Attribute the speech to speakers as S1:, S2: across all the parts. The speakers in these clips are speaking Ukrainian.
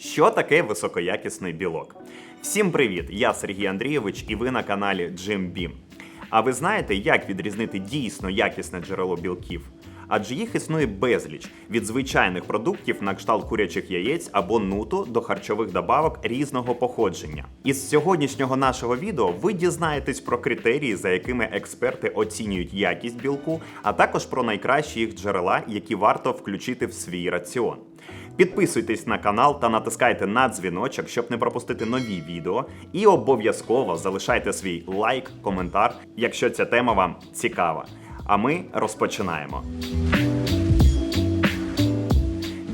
S1: Що таке високоякісний білок? Всім привіт! Я Сергій Андрійович і ви на каналі JimBeam. А ви знаєте, як відрізнити дійсно якісне джерело білків? Адже їх існує безліч від звичайних продуктів на кшталт курячих яєць або нуту до харчових добавок різного походження. Із сьогоднішнього нашого відео ви дізнаєтесь про критерії, за якими експерти оцінюють якість білку, а також про найкращі їх джерела, які варто включити в свій раціон. Підписуйтесь на канал та натискайте на дзвіночок, щоб не пропустити нові відео. І обов'язково залишайте свій лайк, коментар, якщо ця тема вам цікава. А ми розпочинаємо.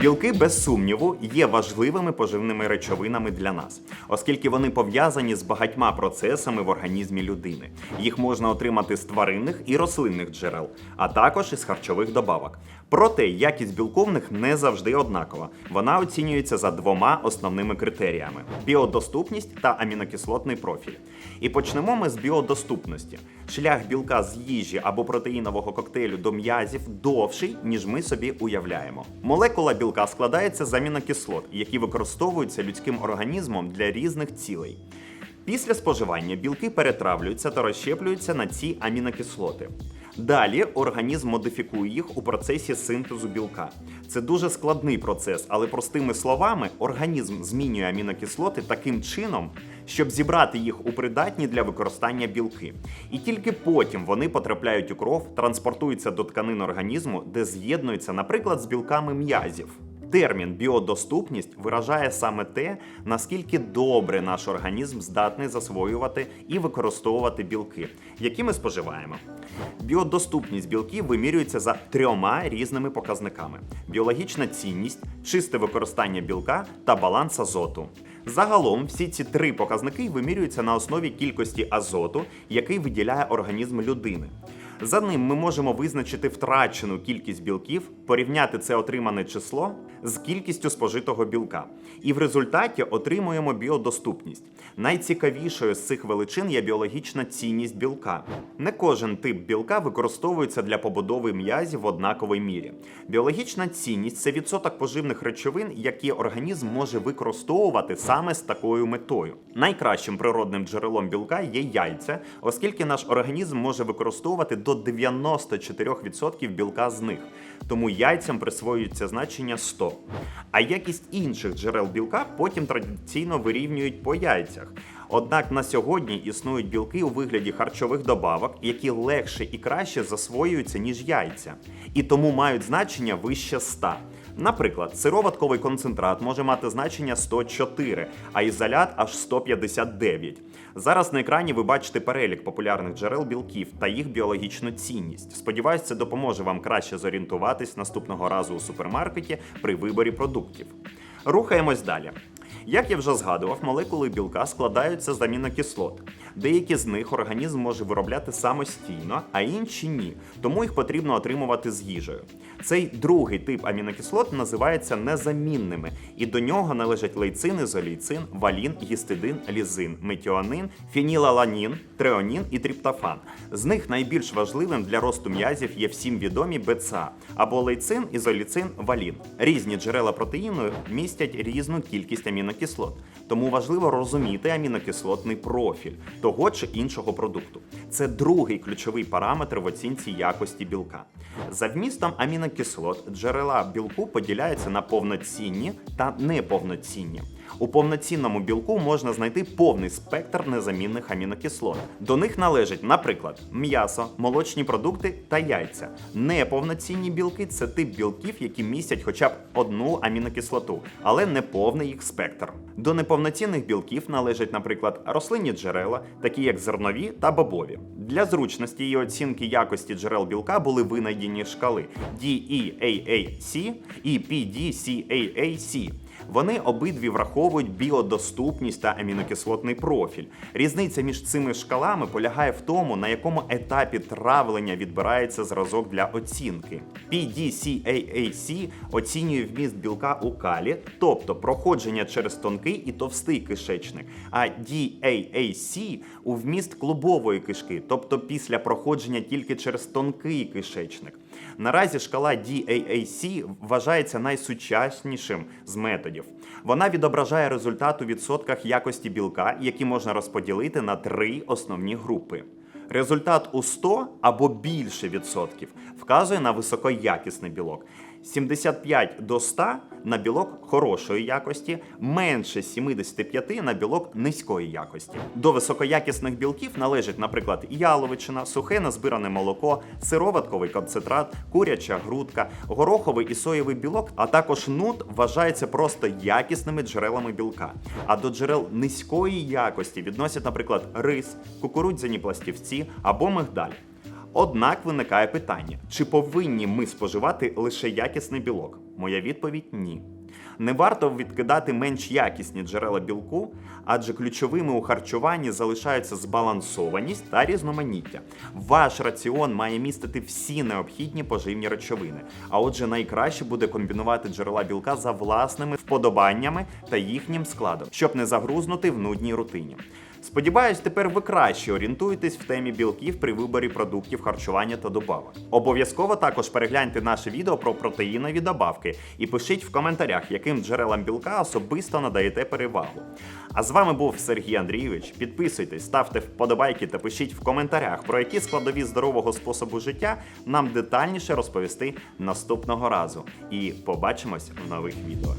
S1: Білки, без сумніву, є важливими поживними речовинами для нас, оскільки вони пов'язані з багатьма процесами в організмі людини. Їх можна отримати з тваринних і рослинних джерел, а також із харчових добавок. Проте якість білковних не завжди однакова. Вона оцінюється за двома основними критеріями: біодоступність та амінокислотний профіль. І почнемо ми з біодоступності. Шлях білка з їжі або протеїнового коктейлю до м'язів довший, ніж ми собі уявляємо. Молекула білка складається з амінокислот, які використовуються людським організмом для різних цілей. Після споживання білки перетравлюються та розщеплюються на ці амінокислоти. Далі організм модифікує їх у процесі синтезу білка. Це дуже складний процес, але простими словами, організм змінює амінокислоти таким чином, щоб зібрати їх у придатні для використання білки. І тільки потім вони потрапляють у кров, транспортуються до тканин організму, де з'єднуються, наприклад, з білками м'язів. Термін біодоступність виражає саме те, наскільки добре наш організм здатний засвоювати і використовувати білки, які ми споживаємо. Біодоступність білків вимірюється за трьома різними показниками: біологічна цінність, чисте використання білка та баланс азоту. Загалом всі ці три показники вимірюються на основі кількості азоту, який виділяє організм людини. За ним ми можемо визначити втрачену кількість білків, порівняти це отримане число з кількістю спожитого білка. І в результаті отримуємо біодоступність. Найцікавішою з цих величин є біологічна цінність білка. Не кожен тип білка використовується для побудови м'язів в однаковій мірі. Біологічна цінність це відсоток поживних речовин, які організм може використовувати саме з такою метою. Найкращим природним джерелом білка є яйця, оскільки наш організм може використовувати до 94% білка з них. Тому яйцям присвоюється значення 100. А якість інших джерел білка потім традиційно вирівнюють по яйцях. Однак на сьогодні існують білки у вигляді харчових добавок, які легше і краще засвоюються, ніж яйця, і тому мають значення вище 100. Наприклад, сироватковий концентрат може мати значення 104, а ізолят аж 159. Зараз на екрані ви бачите перелік популярних джерел білків та їх біологічну цінність. Сподіваюсь, це допоможе вам краще зорієнтуватись наступного разу у супермаркеті при виборі продуктів. Рухаємось далі. Як я вже згадував, молекули білка складаються з амінокислот. Деякі з них організм може виробляти самостійно, а інші ні. Тому їх потрібно отримувати з їжею. Цей другий тип амінокислот називається незамінними, і до нього належать лейцин, ізолейцин, валін, гістидин, лізин, метіонин, фенілаланін, треонін і триптофан. З них найбільш важливим для росту м'язів є всім відомі БЦА або лейцин, ізоліцин, валін. Різні джерела протеїну містять різну кількість амінокислот, тому важливо розуміти амінокислотний профіль того чи іншого продукту. Це другий ключовий параметр в оцінці якості білка. За вмістом амінокислот джерела білку поділяються на повноцінні та неповноцінні. У повноцінному білку можна знайти повний спектр незамінних амінокислот. До них належать, наприклад, м'ясо, молочні продукти та яйця. Неповноцінні білки це тип білків, які містять хоча б одну амінокислоту, але не повний їх спектр. До неповноцінних білків належать, наприклад, рослинні джерела, такі як зернові та бобові. Для зручності і оцінки якості джерел білка були винайдені шкали DEAAC і PDCAAC. Вони обидві враховують біодоступність та амінокислотний профіль. Різниця між цими шкалами полягає в тому, на якому етапі травлення відбирається зразок для оцінки. PDCAAC оцінює вміст білка у калі, тобто проходження через тонкий і товстий кишечник, а DAAC у вміст клубової кишки, тобто після проходження тільки через тонкий кишечник. Наразі шкала DAAC вважається найсучаснішим з методів. Вона відображає результат у відсотках якості білка, які можна розподілити на три основні групи. Результат у 100 або більше відсотків вказує на високоякісний білок. 75 до 100 на білок хорошої якості, менше 75 на білок низької якості. До високоякісних білків належать, наприклад, яловичина, сухе назбиране молоко, сироватковий концентрат, куряча грудка, гороховий і соєвий білок, а також нут вважається просто якісними джерелами білка. А до джерел низької якості відносять, наприклад, рис, кукурудзяні пластівці або мигдаль. Однак виникає питання: чи повинні ми споживати лише якісний білок? Моя відповідь ні. Не варто відкидати менш якісні джерела білку, адже ключовими у харчуванні залишаються збалансованість та різноманіття. Ваш раціон має містити всі необхідні поживні речовини. А отже, найкраще буде комбінувати джерела білка за власними вподобаннями та їхнім складом, щоб не загрузнути в нудній рутині. Сподіваюсь, тепер ви краще орієнтуєтесь в темі білків при виборі продуктів харчування та добавок. Обов'язково також перегляньте наше відео про протеїнові добавки і пишіть в коментарях, яким джерелам білка особисто надаєте перевагу. А з вами був Сергій Андрійович. Підписуйтесь, ставте вподобайки та пишіть в коментарях, про які складові здорового способу життя нам детальніше розповісти наступного разу. І побачимось в нових відео.